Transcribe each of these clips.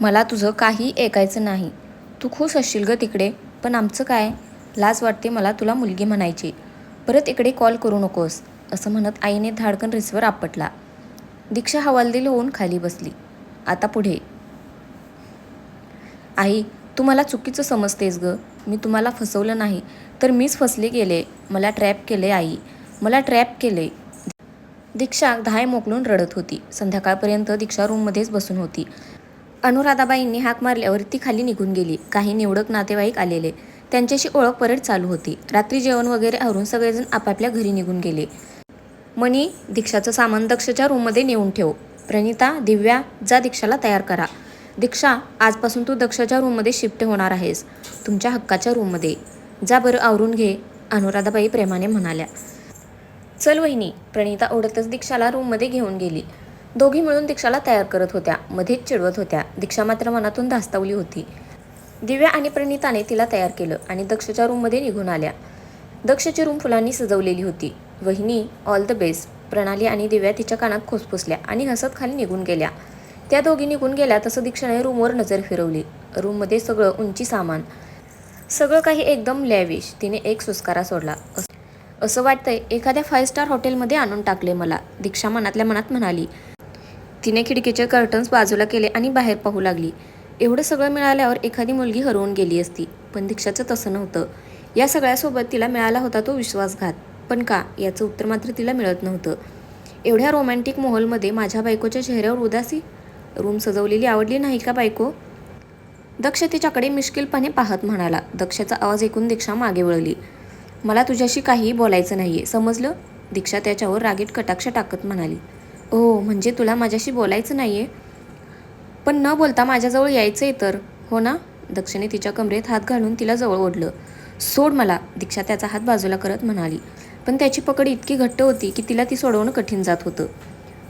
मला तुझं काही ऐकायचं नाही. तू खुश असशील ग तिकडे पण आमचं काय? लाज वाटते मला तुला मुलगी म्हणायची. परत इकडे कॉल करू नकोस असं म्हणत आईने धाडकन रिसवर आपटला. दीक्षा हवालदिल होऊन खाली बसली. आता पुढे. आई तू मला चुकीचं समजतेस ग. मी तुम्हाला फसवलं नाही तर मीच फसले गेले. मला ट्रॅप केले आई. मला ट्रॅप केले. दीक्षा धाय मोकलून रडत होती. संध्याकाळपर्यंत दीक्षा रूममध्येच बसून होती. अनुराधाबाईंनी हाक मारल्यावर ती खाली निघून गेली. काही निवडक नातेवाईक आलेले. त्यांच्याशी ओळख परत चालू होती. रात्री जेवण वगैरे आवरून सगळेजण आपापल्या घरी निघून गेले. मणी दीक्षाचं सामान दक्षच्या रूममध्ये नेऊन ठेव. प्रणिता दिव्या जा दीक्षाला तयार करा. दीक्षा आजपासून तू दक्षच्या रूममध्ये शिफ्ट होणार आहेस. तुमच्या हक्काच्या रूममध्ये. जा बरं आवरून घे अनुराधाबाई प्रेमाने म्हणाल्या. चल वहिनी प्रणिता ओढतच दीक्षाला रूममध्ये घेऊन गेली. दोघी मिळून दीक्षाला तयार करत होत्या. मध्येच चिडवत होत्या. दीक्षा मात्र मनातून धास्तावली होती. दिव्या आणि प्रणिताने तिला तयार केलं आणि दक्षच्या रूममध्ये निघून आल्या. दक्षची रूम फुलांनी सजवलेली होती. वहिनी ऑल द बेस्ट प्रणाली आणि दिव्या तिच्या कानात खुसफुसल्या आणि हसत खाली निघून गेल्या. त्या दोघी निघून गेल्या तसं दीक्षाने रूमवर नजर फिरवली. रूममध्ये सगळं उंची सामान. सगळं काही एकदम लॅविश. तिने एक सुस्कारा सोडला. असं वाटतंय एखाद्या फाईव्ह स्टार हॉटेलमध्ये आणून टाकले मला दीक्षा मनातल्या मनात म्हणाली. तिने खिडकीचे कर्टन्स बाजूला केले आणि बाहेर पाहू लागली. एवढं सगळं मिळाल्यावर एखादी मुलगी हरवून गेली असती पण दीक्षाचं तसं नव्हतं. या सगळ्यासोबत तिला मिळाला होता तो विश्वासघात. पण का? याचं उत्तर मात्र तिला मिळत नव्हतं. एवढ्या रोमॅन्टिक मोहलमध्ये माझ्या बायकोच्या चेहऱ्यावर उदासी? रूम सजवलेली आवडली नाही का बायको? दक्ष तिच्याकडे मिश्किलपणे पाहत म्हणाला. दक्षाचा आवाज ऐकून दीक्षा मागे वळली. मला तुझ्याशी काहीही बोलायचं नाहीये समजलं? दीक्षा त्याच्यावर रागीट कटाक्ष टाकत म्हणाली. ओ म्हणजे तुला माझ्याशी बोलायचं नाही आहे पण न बोलता माझ्याजवळ आहे तर. हो ना? दक्षिणे तिच्या कमरेत हात घालून तिला जवळ ओढलं. सोड मला दीक्षा त्याचा हात बाजूला करत म्हणाली. पण त्याची पकड इतकी घट्ट होती की तिला ती सोडवणं कठीण जात होतं.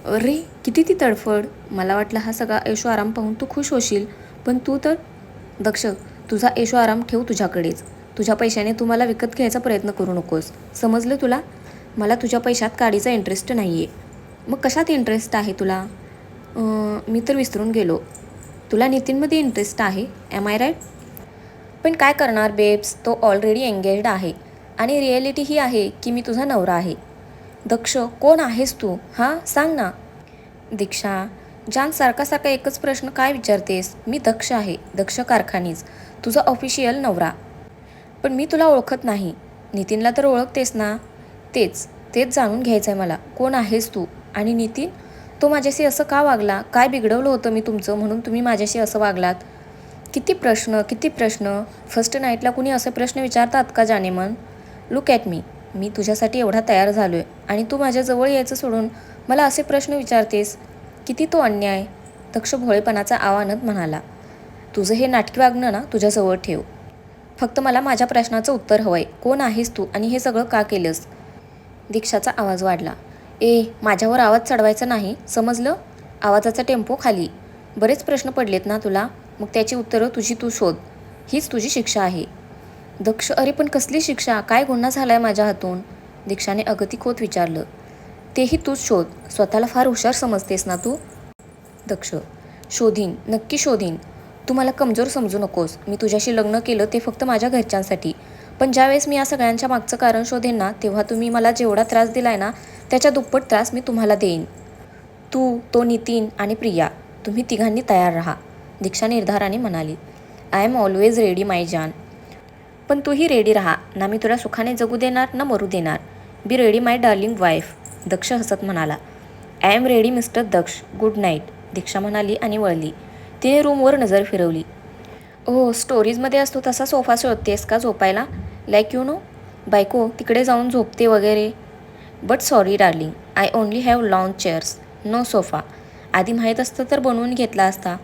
अरे किती ती तडफड. मला वाटलं हा सगळा ऐशो आराम पाहून तू खुश होशील. पण तू तर दक्ष तुझा ऐशो आराम ठेव तुझ्याकडेच. तुझ्या पैशाने तू मला विकत घ्यायचा प्रयत्न करू नकोस. समजलं तुला? मला तुझ्या पैशात काडीचा इंटरेस्ट नाही आहे मग कशात इंटरेस्ट आहे तुला? मी तर विसरून गेलो. तुला नितीनमध्ये इंटरेस्ट आहे? एम आय राईट पण काय करणार बेब्स तो ऑलरेडी एंगेज्ड आहे. आणि रिॲलिटी ही आहे की मी तुझा नवरा आहे. दक्ष कोण आहेस तू? हां सांग ना. दीक्षा जान सारखा सारखा एकच प्रश्न काय विचारतेस? मी दक्ष आहे. दक्ष कारखानीज तुझा ऑफिशियल नवरा. पण मी तुला ओळखत नाही. नितीनला तर ओळखतेस ना? तेच. तेच जाणून घ्यायचं आहे मला. कोण आहेस तू? आणि नितीन तो माझ्याशी असं का वागला? काय बिघडवलं होतं मी तुमचं म्हणून तुम्ही माझ्याशी असं वागलात? किती प्रश्न किती प्रश्न? फर्स्ट नाईटला कुणी असे प्रश्न विचारतात का जाणे मन लुक ॲट मी मी तुझ्यासाठी एवढा तयार झालो आहे आणि तू माझ्याजवळ यायचं सोडून मला असे प्रश्न विचारतेस? किती तो अन्याय? दक्ष भोळेपणाचा आव्हानत म्हणाला. तुझं हे नाटकी वागणं ना तुझ्याजवळ ठेव. फक्त मला माझ्या प्रश्नाचं उत्तर हवंय. कोण आहेस तू? आणि हे सगळं का केलंस? दीक्षाचा आवाज वाढला. ए माझ्यावर आवाज चढवायचा नाही समजलं? आवाजाचा टेम्पो खाली. बरेच प्रश्न पडलेत ना तुला? मग त्याची उत्तरं तुझी तू शोध. हीच तुझी शिक्षा आहे. दक्ष अरे पण कसली शिक्षा? काय गुन्हा झालाय माझ्या हातून? दीक्षाने अगतिक होत विचारलं. तेही तूच शोध. स्वतःला फार हुशार समजतेस ना तू? दक्ष शोधीन नक्की शोधीन. तू मला कमजोर समजू नकोस. मी तुझ्याशी लग्न केलं ते फक्त माझ्या घरच्यांसाठी. पण ज्यावेळेस मी या सगळ्यांच्या मागचं कारण शोधेन ना तेव्हा तुम्ही मला जेवढा त्रास दिलाय ना त्याच्या दुप्पट त्रास मी तुम्हाला देईन. तू तो नितीन आणि प्रिया तुम्ही तिघांनी तयार राहा दीक्षा निर्धाराने म्हणाली. I am always ready my जान पण तूही रेडी राहा ना मी तुला सुखाने जगू देणार ना मरू देणार. Be ready my darling wife Daksh हसत म्हणाला. I am ready mister Daksh good night Diksha म्हणाली आणि वळली. तिने रूमवर नजर फिरवली. ओ स्टोरीजमध्ये असतो तसा सोफा शोधतेस का झोपायला? लाईक यू नो बायको तिकडे जाऊन झोपते वगैरे. But sorry darling I only have long chairs no sofa आधी माहीत असतं तर बनवून घेतला असता.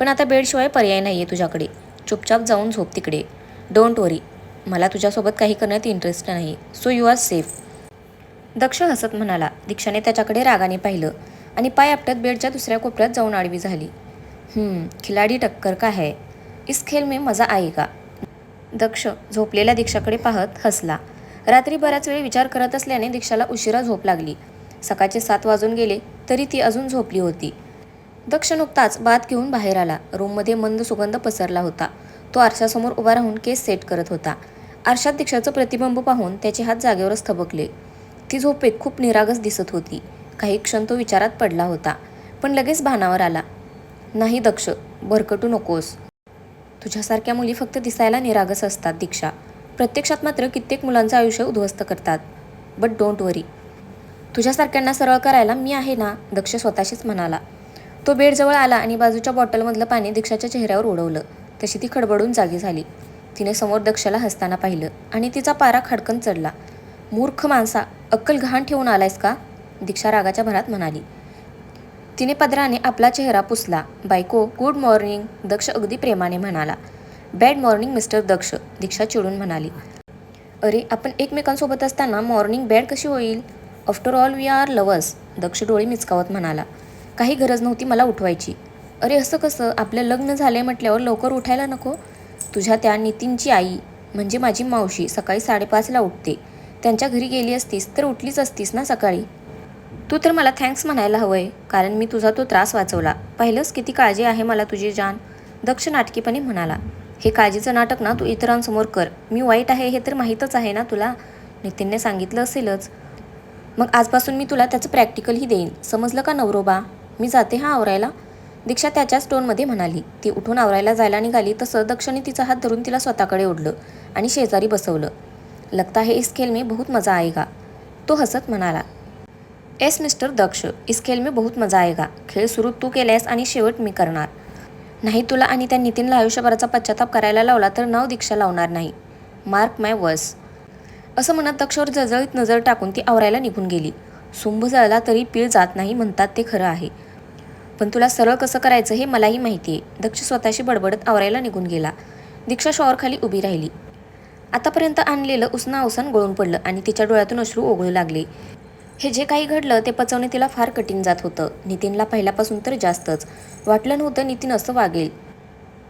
पण आता बेडशिवाय पर्याय नाही आहे तुझ्याकडे. चुपचाप जाऊन झोप तिकडे. डोंट वरी मला तुझ्यासोबत काही करण्यात इंटरेस्ट नाही. So you are safe Daksh हसत म्हणाला. दीक्षाने त्याच्याकडे रागाने पाहिलं आणि पाय आपटत बेडच्या दुसऱ्या कोपऱ्यात जाऊन आडवी झाली. खिलाडी टक्कर का है इस खेल में मजा आएगा. दक्ष झोपलेल्या दीक्षाकडे पाहत हसला. रात्री बऱ्याच वेळी विचार करत असल्याने दीक्षाला उशिरा झोप लागली. सकाळचे सात वाजून गेले तरी ती अजून झोपली होती. दक्ष नुकताच बात घेऊन बाहेर आला. रूममध्ये मंद सुगंध पसरला होता. तो आरशासमोर उभा राहून केस सेट करत होता. आरशात दीक्षाचं प्रतिबिंब पाहून त्याचे हात जागेवरच थबकले. ती झोपेत खूप निरागस दिसत होती. काही क्षण तो विचारात पडला होता पण लगेच भानावर आला. नाही दक्ष भरकटू नकोस. तुझ्यासारख्या मुली फक्त दिसायला निरागस असतात दीक्षा. प्रत्यक्षात मात्र कित्येक मुलांचं आयुष्य उद्ध्वस्त करतात. बट डोंट वरी तुझ्यासारख्यांना सरळ करायला मी आहे ना? दक्ष स्वतःशीच म्हणाला. तो बेडजवळ आला आणि बाजूच्या बॉटलमधलं पाणी दीक्षाच्या चेहऱ्यावर उडवलं. तशी ती खडबडून जागी झाली. तिने समोर दक्षला हसताना पाहिलं आणि तिचा पारा खडकन चढला. मूर्ख माणसा अक्कल घाण ठेवून आलायस का? दीक्षा रागाच्या भरात म्हणाली. तिने पदराने आपला चेहरा पुसला. बायको गुड मॉर्निंग दक्ष अगदी प्रेमाने म्हणाला. Bad morning mister Daksh Diksha चिडून म्हणाली. अरे आपण एकमेकांसोबत असताना मॉर्निंग बॅड कशी होईल? After all we are lovers Daksh डोळे मिचकावत म्हणाला. काही गरज नव्हती मला उठवायची. अरे असं कसं? आपलं लग्न झालंय म्हटल्यावर लवकर उठायला नको? तुझ्या त्या नितीनची आई म्हणजे माझी मावशी सकाळी साडेपाचला उठते. त्यांच्या घरी गेली असतीस तर उठलीच असतीस ना सकाळी? तू तर मला थँक्स म्हणायला हवंय कारण मी तुझा तो त्रास वाचवला. पाहिलंस किती काळजी आहे मला तुझी जान दक्ष नाटकीपणे म्हणाला. हे काळजीचं नाटक ना तू इतरांसमोर कर. मी वाईट आहे हे तर माहीतच आहे ना तुला? नितीनने सांगितलं असेलच. मग आजपासून मी तुला त्याचं प्रॅक्टिकलही देईन. समजलं का नवरोबा? मी जाते हा आवरायला? दीक्षा त्याच्याच टोनमध्ये म्हणाली. ती उठून आवरायला जायला निघाली तसं दक्षने तिचा हात धरून तिला स्वतःकडे ओढलं आणि शेजारी बसवलं. लगता हे इस खेल में बहुत मजा आएगा. तो हसत म्हणाला. एस मिस्टर दक्ष इस खेल में बहुत मजा आएगा. खेळ सुरू तू केल्यास आणि शेवट मी करणार. नाही तुला आणि त्या नितीनला आयुष्यभराचा पश्चाताप करायला लावला तर नाव दीक्षा लावणार नाही. Mark my words. असं म्हणत दक्षवर जळजळीत नजर टाकून ती आवरायला निघून गेली. सुंभ जळला तरी पीळ जात नाही म्हणतात ते खरं आहे. पण तुला सरळ कसं करायचं हे मलाही माहिती आहे दक्ष स्वतःशी बडबडत आवरायला निघून गेला. दीक्षा शॉवरखाली उभी राहिली. आतापर्यंत आणलेलं उसना अवसन गळून पडलं आणि तिच्या डोळ्यातून अश्रू ओघळू लागले. हे जे काही घडलं ते पचवणे तिला फार कठीण जात होतं. नितीनला पहिल्यापासून तर जास्तच. वाटलं नव्हतं नितीन असं वागेल.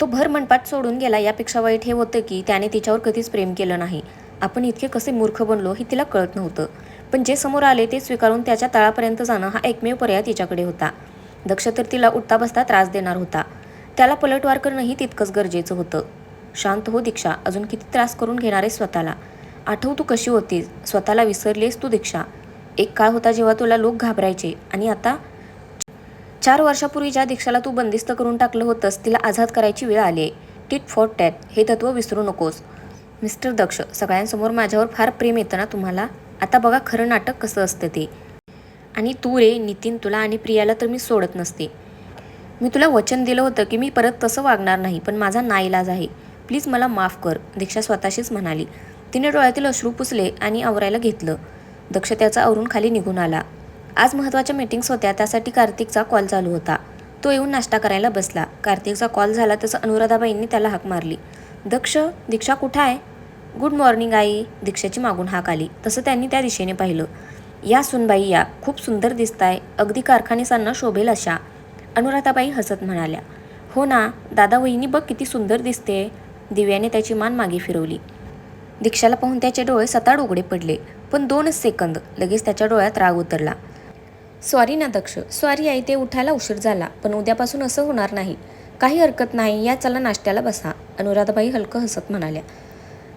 तो भर मनपाट सोडून गेला यापेक्षा वाईट हे होतं की त्याने तिच्यावर कधीच प्रेम केलं नाही. आपण इतके कसे मूर्ख बनलो हे तिला कळत नव्हतं. पण जे समोर आले ते स्वीकारून त्याच्या तळापर्यंत जाणं हा एकमेव पर्याय तिच्याकडे होता. दक्ष तर तिला उठता बसता त्रास देणार होता. त्याला पलटवार करणंही तितकंच गरजेचं होतं. शांत हो दीक्षा. अजून किती त्रास करून घेणार आहे स्वतःला? आठव तू कशी होतीस? स्वतःला विसरलीस तू दीक्षा? एक काळ होता जेव्हा तुला लोक घाबरायचे आणि आता चार वर्षापूर्वी ज्या दीक्षाला तू बंदिस्त करून टाकलं होतंस तिला आझाद करायची वेळ आली आहे टिट फॉर टॅट हे तत्त्व विसरू नकोस. मिस्टर दक्ष सगळ्यांसमोर माझ्यावर फार प्रेम येतं ना तुम्हाला? आता बघा खरं नाटक कसं असतं ते. आणि तू रे नितीन तुला आणि प्रियाला तर मी सोडत नसते. मी तुला वचन दिलं होतं की मी परत तसं वागणार नाही पण माझा नाईलाज आहे. प्लीज मला माफ कर दीक्षा स्वतःशीच म्हणाली. तिने डोळ्यातील अश्रू पुसले आणि आवरायला घेतलं. दक्ष त्याचा आवरून खाली निघून आला. आज महत्त्वाच्या मीटिंग्स होत्या त्यासाठी कार्तिकचा कॉल चालू होता. तो येऊन नाश्ता करायला बसला. कार्तिकचा कॉल झाला तसं अनुराधाबाईंनी त्याला हाक मारली. दक्ष दीक्षा कुठं आहे? Good morning I. दीक्षाची मागून हाक आली. तसं त्यांनी त्या दिशेने पाहिलं. या सुनबाई या. खूप सुंदर दिसताय. अगदी कारखानेसांना शोभेल अशा. अनुराधाबाई हसत म्हणाल्या. हो ना. दादा वहिनी बघ किती सुंदर दिसते. दिव्याने त्याची मान मागे फिरवली. दीक्षाला पाहून त्याचे डोळे सताड उघडे पडले. पण दोनच सेकंद लगेच त्याच्या डोळ्यात राग उतरला. सॉरी ना दक्ष सॉरी आई ते उठायला उशीर झाला पण उद्यापासून असं होणार नाही. काही हरकत नाही या चला नाश्त्याला बसा अनुराधाबाई हलकं हसत म्हणाल्या.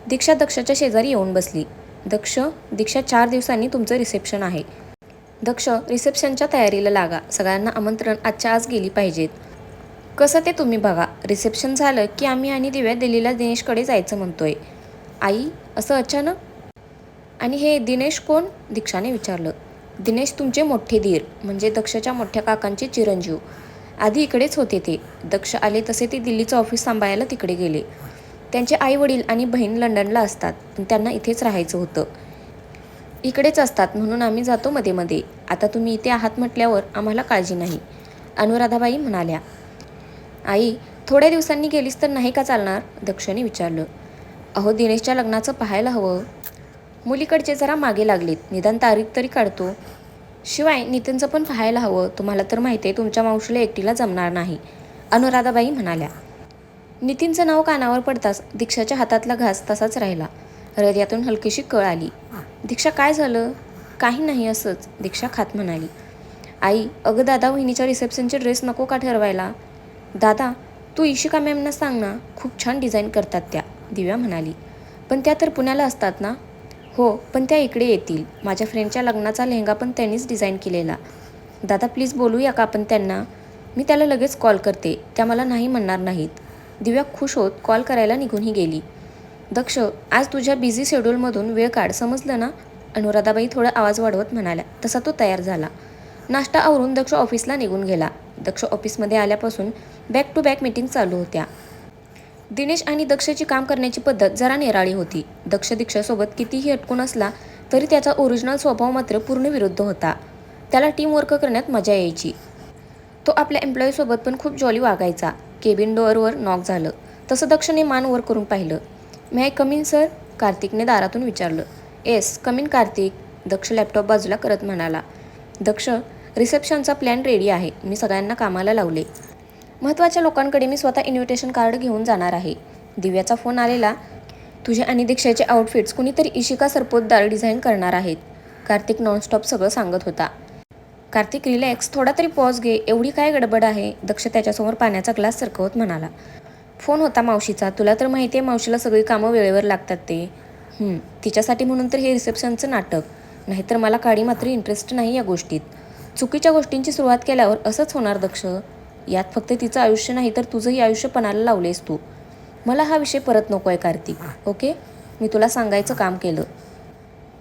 दीक्षा दक्षाच्या शेजारी येऊन बसली. दक्ष दीक्षा चार दिवसांनी तुमचं रिसेप्शन आहे. दक्ष रिसेप्शनच्या तयारीला लागा. सगळ्यांना आमंत्रण आजच्या आज गेली पाहिजेत. कसं ते तुम्ही बघा. रिसेप्शन झालं की आम्ही आणि दिव्या दिल्लीला दिनेशकडे जायचं म्हणतोय. आई असं अचानक आणि हे दिनेश कोण? दीक्षाने विचारलं. दिनेश तुमचे मोठे धीर म्हणजे दक्षच्या मोठ्या काकांचे चिरंजीव. आधी इकडेच होते ते. दक्ष आले तसे ते दिल्लीचं ऑफिस सांभाळायला तिकडे गेले. त्यांचे आई वडील आणि बहीण लंडनला असतात पण त्यांना इथेच राहायचं होतं. इकडेच असतात म्हणून आम्ही जातो मध्ये मध्ये. आता तुम्ही इथे आहात म्हटल्यावर आम्हाला काळजी नाही. अनुराधाबाई म्हणाल्या. आई थोड्या दिवसांनी गेलीस तर नाही का चालणार? दक्षने विचारलं. अहो दिनेशच्या लग्नाचं पाहायला हवं. मुलीकडचे जरा मागे लागलेत. निदान तारीख तरी काढतो. शिवाय नितीनचं पण पाहायला हवं. तुम्हाला तर माहिती आहे तुमच्या मावशीला एकटीला जमणार नाही. अनुराधाबाई म्हणाल्या. नितीनचं नाव कानावर पडताच दीक्षाच्या हातातला घास तसाच राहिला. हृदयातून हलकीशी कळ आली. दीक्षा काय झालं? काही नाही असंच दीक्षा खात म्हणाली. आई अगं दादा वहिनीच्या रिसेप्शनचे ड्रेस नको का ठरवायला? दादा तू इशिका मॅमना सांग ना खूप छान डिझाईन करतात त्या दिव्या म्हणाली. पण त्या तर पुण्याला असतात ना? हो पण त्या इकडे येतील. माझ्या फ्रेंडच्या लग्नाचा लेहंगा पण त्यांनीच डिझाईन केलेला. दादा प्लीज बोलूया का आपण त्यांना? मी त्याला लगेच कॉल करते. त्या मला नाही म्हणणार नाहीत. दिव्या खुश होत कॉल करायला निघूनही गेली. दक्ष आज तुझ्या बिझी शेड्यूलमधून वेळ काढ समजलं ना? अनुराधाबाई थोडा आवाज वाढवत म्हणाल्या. तसा तो तयार झाला. नाश्ता आवरून दक्ष ऑफिसला निघून गेला. दक्ष ऑफिसमध्ये आल्यापासून बॅक टू बॅक मीटिंग चालू होत्या. दिनेश आणि दक्षची काम करण्याची पद्धत जरा निराळी होती. दक्ष दीक्षासोबत कितीही अटकून असला तरी त्याचा ओरिजिनल स्वभाव मात्र पूर्ण विरुद्ध होता. त्याला टीम वर्क करण्यात मजा यायची. तो आपल्या एम्प्लॉईसोबत पण खूप जॉली वागायचा. केबिन डोअरवर नॉक झालं. तसं दक्षने मान वर करून पाहिलं. May I come in sir कार्तिकने दारातून विचारलं. Yes come in Kartik. Daksh laptop बाजूला करत म्हणाला. दक्ष रिसेप्शनचा प्लॅन रेडी आहे. मी सगळ्यांना कामाला लावले. महत्त्वाच्या लोकांकडे मी स्वतः इन्व्हिटेशन कार्ड घेऊन जाणार आहे. दिव्याचा फोन आलेला. तुझे आणि दीक्षाचे आउटफिट्स कुणीतरी इशिका सरपोतदार डिझाईन करणार आहेत. कार्तिक नॉनस्टॉप सगळं सांगत होता. कार्तिक रिलॅक्स थोडा तरी पॉज घे. एवढी काय गडबड आहे? दक्ष त्याच्यासमोर पाण्याचा ग्लास सरकवत म्हणाला. फोन होता मावशीचा. तुला तर माहिती आहे मावशीला सगळी कामं वेळेवर लागतात ते. तिच्यासाठी म्हणून तर हे रिसेप्शनचं नाटक. नाहीतर मला काडी मात्र इंटरेस्ट नाही या गोष्टीत. चुकीच्या गोष्टींची सुरुवात केल्यावर असंच होणार दक्ष? यात फक्त तिचं आयुष्य नाही तर तुझंही आयुष्य पणाला लावलेस तू. मला हा विषय परत नको आहे कार्तिक ओके? मी तुला सांगायचं काम केलं.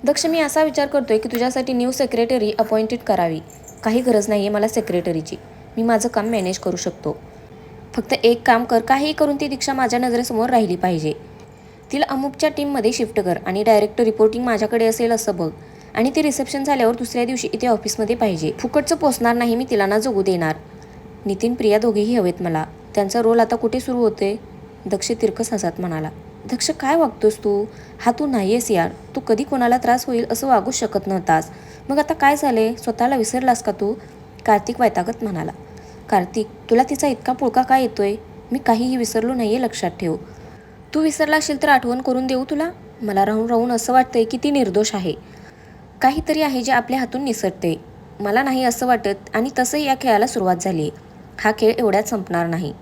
दक्ष मी असा विचार करतोय की तुझ्यासाठी न्यू सेक्रेटरी अपॉइंटेड करावी. काही गरज नाही आहे मला सेक्रेटरीची. मी माझं काम मॅनेज करू शकतो. फक्त एक काम कर काहीही करून ती दीक्षा माझ्या नजरेसमोर राहिली पाहिजे. तिला अमुकच्या टीममध्ये शिफ्ट कर आणि डायरेक्ट रिपोर्टिंग माझ्याकडे असेल असं बघ. आणि ती रिसेप्शन झाल्यावर दुसऱ्या दिवशी इथे ऑफिसमध्ये पाहिजे. फुकटचं पोचणार नाही मी तिला ना जगू देणार. नितीन प्रिया दोघेही हवेत मला. त्यांचा रोल आता कुठे सुरू होते दक्ष तिरकस हसात म्हणाला. दक्ष काय वागतोस तू? हा तू नाहीयेस यार. तू कधी कोणाला त्रास होईल असं वागूच शकत नव्हतास. मग आता काय झाले स्वतःला विसरलास का तू? कार्तिक वैतागत म्हणाला. कार्तिक तुला तिचा इतका पुळका काय येतोय? मी काहीही विसरलो नाही आहे लक्षात ठेव. तू विसरला असेल तर आठवण करून देऊ तुला? मला राहून राहून असं वाटतंय की ती निर्दोष आहे. काहीतरी आहे जे आपल्या हातून निसटते मला नाही असं वाटत आणि तसंही या खेळाला सुरुवात झाली आहे हा खेळ एवढ्यात संपणार नाही.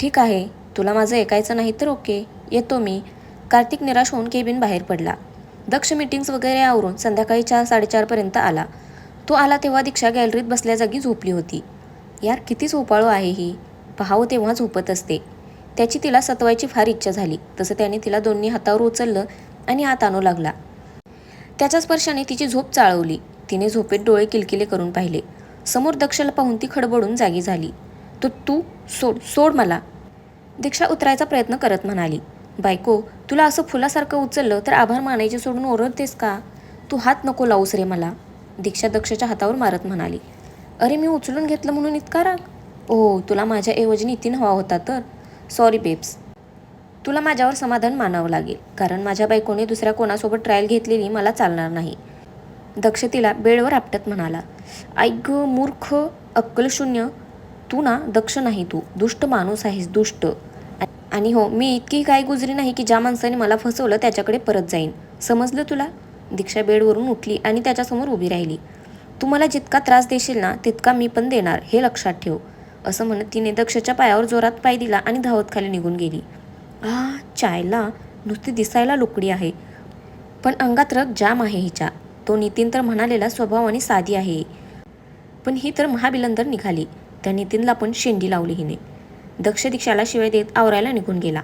ठीक आहे तुला माझं ऐकायचं नाही तर ओके. येतो मी. कार्तिक निराश होऊन केबिन बाहेर पडला. दक्ष मीटिंग्स वगैरे आवरून संध्याकाळी चार साडेचारपर्यंत आला. तो आला तेव्हा दीक्षा गॅलरीत बसल्या जागी झोपली होती. यार किती झोपाळू आहे ही. पहावं तेव्हा झोपत असते. त्याची तिला सतवायची फार इच्छा झाली. तसं त्याने तिला दोन्ही हातावर उचललं आणि आत आणू लागला. त्याच्या स्पर्शाने तिची झोप चाळवली. तिने झोपेत डोळे किलकिले करून पाहिले. समोर दक्षला पाहून ती खडबडून जागी झाली. तू तू सोड सोड मला. दीक्षा उतरायचा प्रयत्न करत म्हणाली. बायको तुला असं फुलासारखं उचललं तर आभार मानायचे सोडून ओरडतेस का? तू हात नको लावूस रे मला. दीक्षा दक्षच्या हातावर मारत म्हणाली. अरे मी उचलून घेतलं म्हणून इतका राग? ओ तुला माझ्या ऐवजी नितीन हवा होता तर? सॉरी बेब्स तुला माझ्यावर समाधान मानावं लागेल. कारण माझ्या बायकोने दुसऱ्या कोणासोबत ट्रायल घेतलेली मला चालणार नाही. दक्ष तिला बेडवर आपटत म्हणाला. ऐक मूर्ख अक्कलशून्य. तू ना दक्ष नाही तू दुष्ट माणूस आहेस दुष्ट. आणि हो मी इतकी काय गुजरी नाही की ज्या माणसाने मला फसवलं त्याच्याकडे परत जाईन. समजलं तुला? दीक्षा बेडवरून उठली आणि त्याच्यासमोर उभी राहिली. तू मला जितका त्रास देशील ना तितका मी पण देणार हे लक्षात ठेव. असं म्हणत तिने दक्षच्या पायावर जोरात पाय दिला आणि धावत खाली निघून गेली. आ चायला नुसती दिसायला लोकडी आहे. पण अंगात रग जाम आहे हिच्या. तो नितीन तर म्हणालेला स्वभावाने साधी आहे. पण ही तर महाबिलंदर निघाली. त्या नितीनला पण शेंडी लावली हिने. दक्ष दीक्षाला शिवाय देत आवरायला निघून गेला.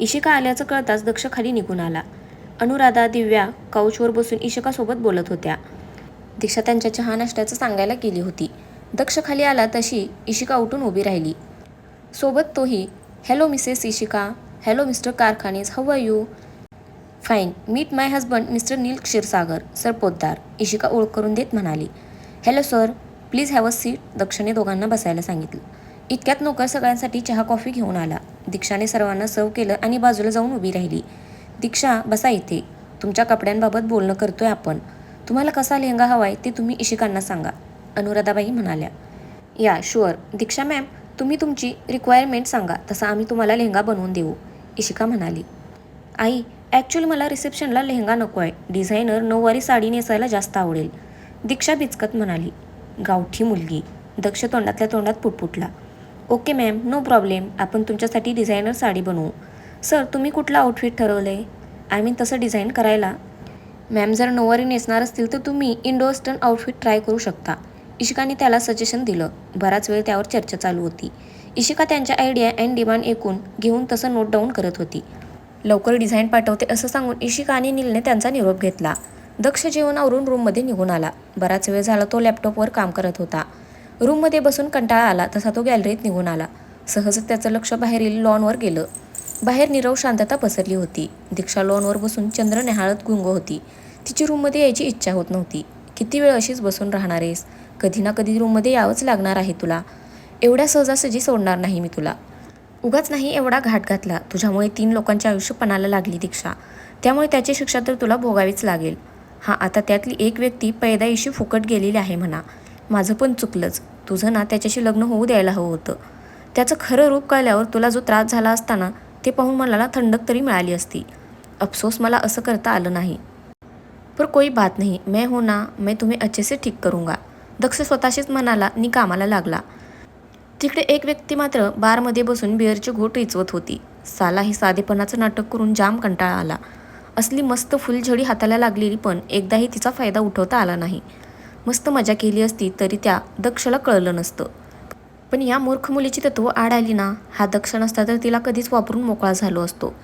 इशिका आल्याचं कळताच दक्ष खाली निघून आला. अनुराधा दिव्या काउचवर बसून इशिकासोबत बोलत होत्या. दीक्षा त्यांच्या चहा नाश्त्याचं सांगायला गेली होती. दक्ष खाली आला तशी इशिका उठून उभी राहिली. सोबत तोही hello Mrs Ishika hello mister Karkhanis how are you? Fine meet my husband mister Neel Kshirsagar sir Poddar Ishika ओळख करून देत म्हणाली. Hello sir please have a seat दक्षने दोघांना बसायला सांगितलं. इतक्यात नोकर सगळ्यांसाठी चहा कॉफी घेऊन आला. दीक्षाने सर्वांना सर्व केलं आणि बाजूला जाऊन उभी राहिली. दीक्षा बसा इथे. तुमच्या कपड्यांबाबत बोलणं करतोय आपण. तुम्हाला कसा लेहंगा हवाय ते तुम्ही इशिकांना सांगा. अनुराधाबाई म्हणाल्या. या शुअर दीक्षा मॅम तुम्ही तुमची रिक्वायरमेंट सांगा. तसा आम्ही तुम्हाला लेहंगा बनवून देऊ. इशिका म्हणाली. आई ॲक्च्युली मला रिसेप्शनला लेहंगा नको आहे डिझायनर नऊवारी साडी नेसायला जास्त आवडेल. दीक्षा बिचकत म्हणाली. गावठी मुलगी. दक्ष तोंडातल्या तोंडात पुटपुटला ओके मॅम नो प्रॉब्लेम. आपण तुमच्यासाठी डिझायनर साडी बनवू. सर तुम्ही कुठलं आउटफिट ठरवलं आहे आय मीन तसं डिझाईन करायला. मॅम जर नऊवारी नेसणार असतील तर तुम्ही इंडो वेस्टर्न आउटफिट ट्राय करू शकता. इशिकाने त्याला सजेशन दिलं. बराच वेळ त्यावर चर्चा चालू होती. इशिका त्यांच्या आयडिया अँड डिमांड ऐकून घेऊन तसं नोट डाऊन करत होती. लवकर डिझाईन पाठवते असं सांगून इशिका आणि नीलने त्यांचा निरोप घेतला. दक्ष जेवण आवरून रूममध्ये निघून आला. बराच वेळ झाला तो लॅपटॉपवर काम करत होता. रूममध्ये बसून कंटाळा आला तसा तो गॅलरीत निघून आला. सहजच त्याचं लक्ष बाहेरील लॉनवर गेलं. बाहेर निरव शांतता पसरली होती. दीक्षा लॉनवर बसून चंद्र नेहाळत गुंग होती. तिची रूममध्ये यायची इच्छा होत नव्हती. किती वेळ अशीच बसून राहणार आहेस? कधी ना कधी रूममध्ये यावंच लागणार आहे तुला. एवढ्या सहजासहजी सोडणार नाही मी तुला. उगाच नाही एवढा घाट घातला. तुझ्यामुळे तीन लोकांचे आयुष्य पणाला लागली दीक्षा. त्यामुळे त्याची शिक्षा तर तुला भोगावीच लागेल. हां आता त्यातली एक व्यक्ती पैदाईशी फुकट गेलेली आहे म्हणा. माझं पण चुकलंच. तुझं ना त्याच्याशी लग्न होऊ द्यायला हवं होतं. त्याचं खरं रूप कळल्यावर तुला जो त्रास झाला असताना ते पाहून मला थंडक तरी मिळाली असती. अफसोस मला असं करता आलं नाही. पर कोई बात नाही. मैं हूं ना मैं तुम्ही अच्छेसे ठीक करूंगा. दक्ष स्वतःशीच म्हणाला नि कामाला लागला. तिकडे एक व्यक्ती मात्र बारमध्ये बसून बिअरची घोट रिचवत होती. साला हे साधेपणाचं नाटक करून जाम कंटाळा आला. असली मस्त फुलझडी हाताला लागलेली पण एकदाही तिचा फायदा उठवता आला नाही. मस्त मजा केली असती तरी त्या दक्षला कळलं नसतं. पण या मूर्ख मुलीची तत्व आड आली ना? हा दक्ष नसता तर तिला कधीच वापरून मोकळा झालो असतो.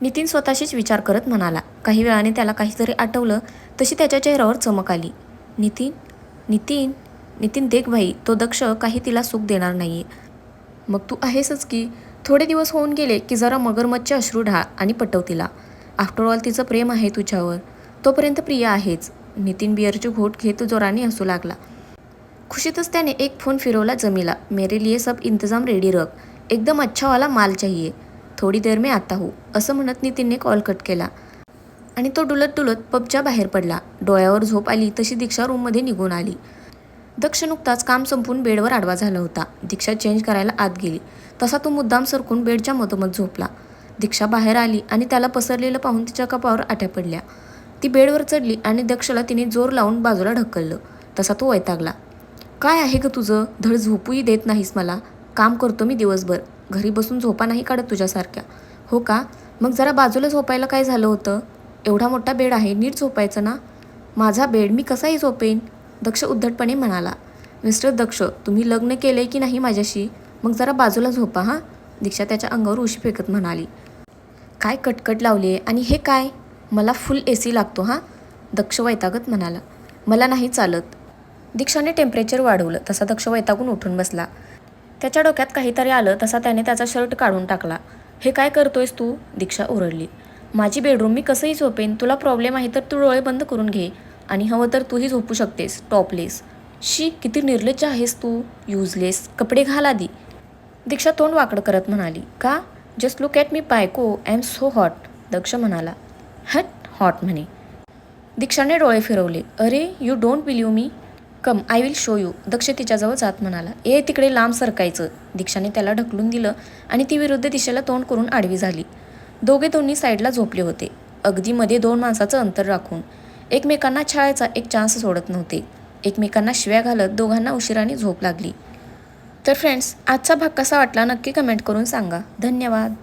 नितीन स्वतःशीच विचार करत म्हणाला. काही वेळाने त्याला काहीतरी आठवलं तशी त्याच्या चेहऱ्यावर चमक आली. नितीन? नितीन? नितीन देख भाई तो दक्ष काही तिला सुख देणार नाहीये. मग तू आहेसच की? थोडे दिवस होऊन गेले की जरा मगरमच्छ अश्रू ढाळ आणि पटव तिला. आफ्टर ऑल तिचं प्रेम आहे तुझ्यावर. तोपर्यंत प्रिय आहेच. नितीन बियरची घोट घेत जोराने हसू लागला. खुशीतच त्याने एक फोन फिरवला जमीला. मेरे लिए सब इंतजाम रेडी रख. एकदम अच्छावाला माल चाहिए. थोडी देर मी आता हो. असं म्हणत नितीनने कॉल कट केला. आणि तो डुलत डुलत पबच्या बाहेर पडला. डोळ्यावर झोप आली तशी दीक्षा रूममध्ये निघून आली. दक्ष नुकताच काम संपून बेडवर आडवा झाला होता. दीक्षा चेंज करायला आत गेली. तसा तो मुद्दाम सरकून बेडच्या मधोमध झोपला. दीक्षा बाहेर आली आणि त्याला पसरलेलं पाहून तिच्या कपावर आट्या पडल्या. ती बेडवर चढली आणि दक्षला तिने जोर लावून बाजूला ढकललं. तसा तो वैतागला. काय आहे ग तुझं? धड झोपूही देत नाहीस मला. काम करतो मी दिवसभर. घरी बसून झोपा नाही काढत तुझ्यासारख्या. हो का? मग जरा बाजूला झोपायला काय झालं होतं? एवढा मोठा बेड आहे नीट झोपायचं ना? माझा बेड मी कसाही झोपेन? दक्ष उद्धटपणे म्हणाला. मिस्टर दक्ष तुम्ही लग्न केलंय की नाही माझ्याशी? मग जरा बाजूला झोपा हां? दीक्षा त्याच्या अंगावर उशी फेकत म्हणाली. काय कटकट लावली आहे आणि हे काय? मला फुल ए सी लागतो हां? दक्ष वैतागत म्हणाला. मला नाही चालत. दीक्षाने टेम्परेचर वाढवलं. तसा दक्ष वैतागून उठून बसला. त्याच्या डोक्यात काहीतरी आलं तसा त्याने त्याचा शर्ट काढून टाकला. हे काय करतोयस तू? दीक्षा ओरडली. माझी बेडरूम मी कसंही झोपेन तुला प्रॉब्लेम आहे तर तू डोळे बंद करून घे. आणि हवं तर तूही झोपू शकतेस टॉपलेस. शी किती निर्लज्ज आहेस तू. युजलेस. कपडे घाल आधी. दीक्षा तोंड वाकड करत म्हणाली. का? जस्ट लुक ॲट मी बायको. I am so hot Daksh म्हणाला. हट हॉट म्हणे. दीक्षाने डोळे फिरवले. अरे you don't believe me come I will show you Daksh तिच्याजवळ जात म्हणाला. ए तिकडे लांब सरकायचं. दीक्षाने त्याला ढकलून दिलं आणि ती विरुद्ध दिशेला तोंड करून आडवी झाली. दोघे दोन्ही साईडला झोपले होते. अगदी मध्ये दोन माणसाचं अंतर राखून. एकमेकांना छाळायचा एक चान्स सोडत नव्हते. एकमेकांना शिव्या घालत दोघांना उशिराने झोप लागली. तर फ्रेंड्स आजचा भाग कसा वाटला नक्की कमेंट करून सांगा. धन्यवाद.